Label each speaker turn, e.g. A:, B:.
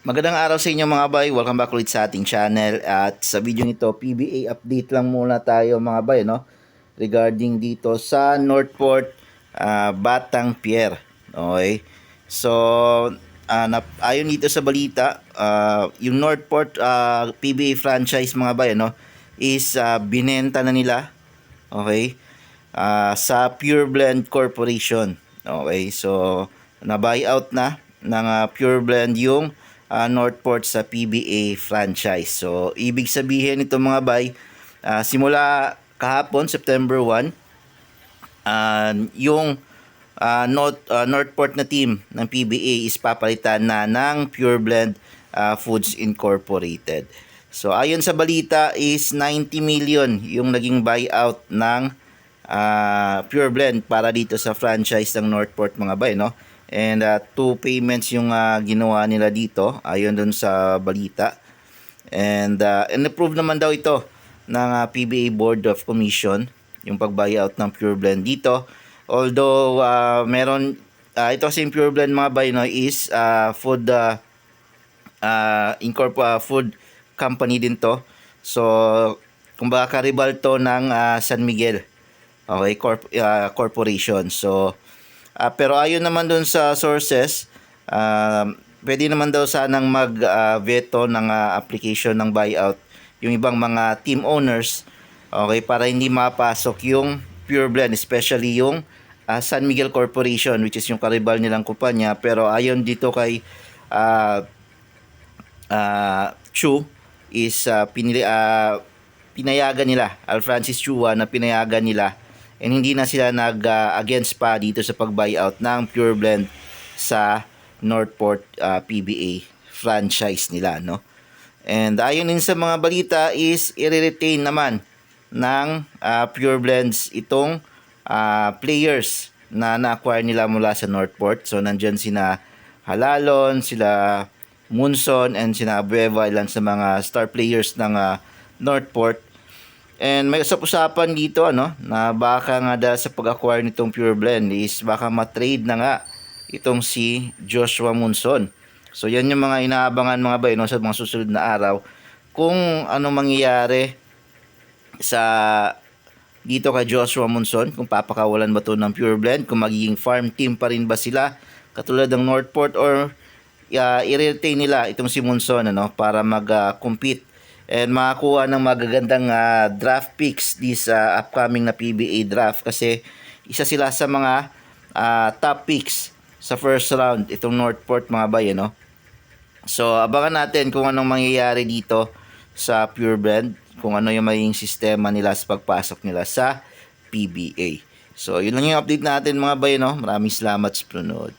A: Magandang araw sa inyo mga bay. Welcome back ulit sa ating channel. At sa video nito, PBA update lang muna tayo mga bay, no? Regarding dito sa Northport ah, Batang Pier. Okay? So, ah, nap- ayon dito sa balita, ah, yung Northport ah, PBA franchise mga bay, no? Is ah, binenta na nila. Okay? Ah, sa Pure Blend Corporation. Okay? So, na-buyout na ng ah, Pure Blend yung ah, Northport sa PBA franchise. So, ibig sabihin nito mga bay, ah, simula kahapon, September 1, ah, yung ah, North, ah, Northport na team ng PBA is papalitan na ng Pure Blend ah, Foods Incorporated. So, ayon sa balita is 90 million yung naging buyout ng ah, Pure Blend para dito sa franchise ng Northport mga bay, no? And ah, two payments yung ah, ginawa nila dito ayon dun sa balita. And uh, approve naman daw ito ng ah, PBA Board of Commission yung pag-buyout ng Pure Blend dito. Although ah, meron ah, ito kasi Pure Blend mga bay no is ah, food ah, uh, incorp uh, food company din to. So, kumbaga karibal to ng ah, San Miguel. Okay, corp- ah, corporation. So, ah, pero ayon naman dun sa sources, um, pwede naman daw sanang mag-veto ng ah, application ng buyout yung ibang mga team owners okay para hindi mapasok yung Pure Blend especially yung ah, San Miguel Corporation which is yung karibal nilang kumpanya. Pero ayon dito kay ah, ah, Chu is ah, pinili ah, pinayagan nila Al Francis Chua na pinayagan nila and hindi na sila nag ah, pa dito sa pag-buyout ng Pure Blend sa Northport ah, PBA franchise nila no? And ayon din sa mga balita is i-retain naman ng ah, Pure Blends itong ah, players na na-acquire nila mula sa Northport. So nandyan sina Halalon sila Munson and sina Abueva sa mga star players ng ah, Northport And may usap-usapan dito ano na baka nga dahil sa pag-acquire nitong Pure Blend is baka ma-trade na nga itong si Joshua Munson. So yan yung mga inaabangan mga bay no, sa mga susunod na araw kung ano mangyayari sa dito kay Joshua Munson kung papakawalan ba to ng Pure Blend kung magiging farm team pa rin ba sila katulad ng Northport or uh, i-retain nila itong si Munson ano para mag-compete and makakuha ng magagandang ah, draft picks this ah, upcoming na PBA draft kasi isa sila sa mga ah, top picks sa first round itong Northport mga bay no so abangan natin kung anong mangyayari dito sa Pure Blend kung ano yung magiging sistema nila sa pagpasok nila sa PBA so yun lang yung update natin mga bay no maraming salamat sa panonood